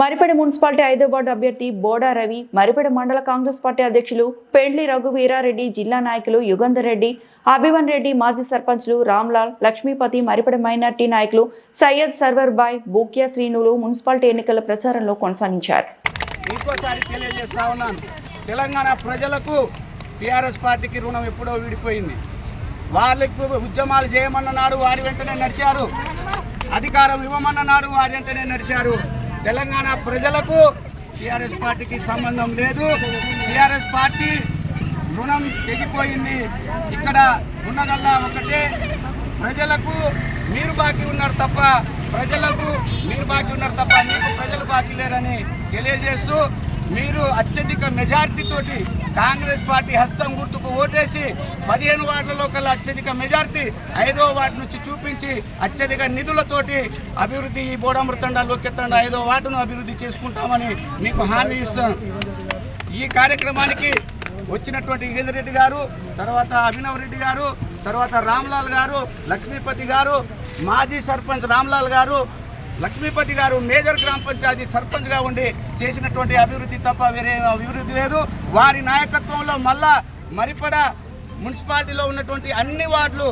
Maripeda municipality ఐదో ward అభ్యర్థి బోడా రవి మరిపేడ మండల కాంగ్రెస్ పార్టీ అధ్యక్షులు పెండ్లి రఘువీరారెడ్డి జిల్లా నాయకులు యుగంధర్ రెడ్డి అభివన్ రెడ్డి మాజీ సర్పంచ్లు రామ్లాల్ లక్ష్మీపతి మరిపేడ మైనార్టీ నాయకులు సయ్యద్ సర్వర్ బాయ్ బూక్యా శ్రీనులు మున్సిపాలిటీ ఎన్నికల ప్రచారంలో కొనసాగించారు. తెలంగాణ ప్రజలకు టిఆర్ఎస్ పార్టీకి రుణం ఎప్పుడో విడిపోయింది. వాళ్ళకు ఉద్యమాలు చేయమన్న నాడు వారి వెంటనే నడిచారు. అధికారం ఇవ్వమన్న నాడు వారి వెంటనే నడిచారు. తెలంగాణ ప్రజలకు టీఆర్ఎస్ పార్టీకి సంబంధం లేదు. టీఆర్ఎస్ పార్టీ రుణం తెగిపోయింది. ఇక్కడ ఉన్నదల్లా ఒకటే ప్రజలకు మీరు బాకీ ఉన్నారు తప్ప ప్రజలకు మీరు బాకీ ఉన్నారు తప్ప మీకు ప్రజలు బాకీ లేరని తెలియజేస్తూ మీరు అత్యధిక మెజారిటీ తోటి కాంగ్రెస్ పార్టీ హస్తం గుర్తుకు ఓటేసి పదిహేను వార్డులలో కల్లా అత్యధిక మెజార్టీ ఐదో వార్డు నుంచి చూపించి అత్యధిక నిధులతోటి అభివృద్ధి ఈ బోడమృతండ లోకెత్తండ ఐదో వార్డును అభివృద్ధి చేసుకుంటామని మీకు హామీ ఇస్తాను ఈ కార్యక్రమానికి వచ్చినటువంటి యుగేంద్ర రెడ్డి గారు తర్వాత అభినవ్ రెడ్డి గారు తర్వాత రామ్లాల్ గారు లక్ష్మీపతి గారు మాజీ సర్పంచ్ రామ్లాల్ గారు లక్ష్మీపతి గారు మేజర్ గ్రామ పంచాయతీ సర్పంచ్గా ఉండి చేసినటువంటి అభివృద్ధి తప్ప వేరే అభివృద్ధి లేదు. వారి నాయకత్వంలో మళ్ళా మరిపడ మున్సిపాలిటీలో ఉన్నటువంటి అన్ని వార్డులు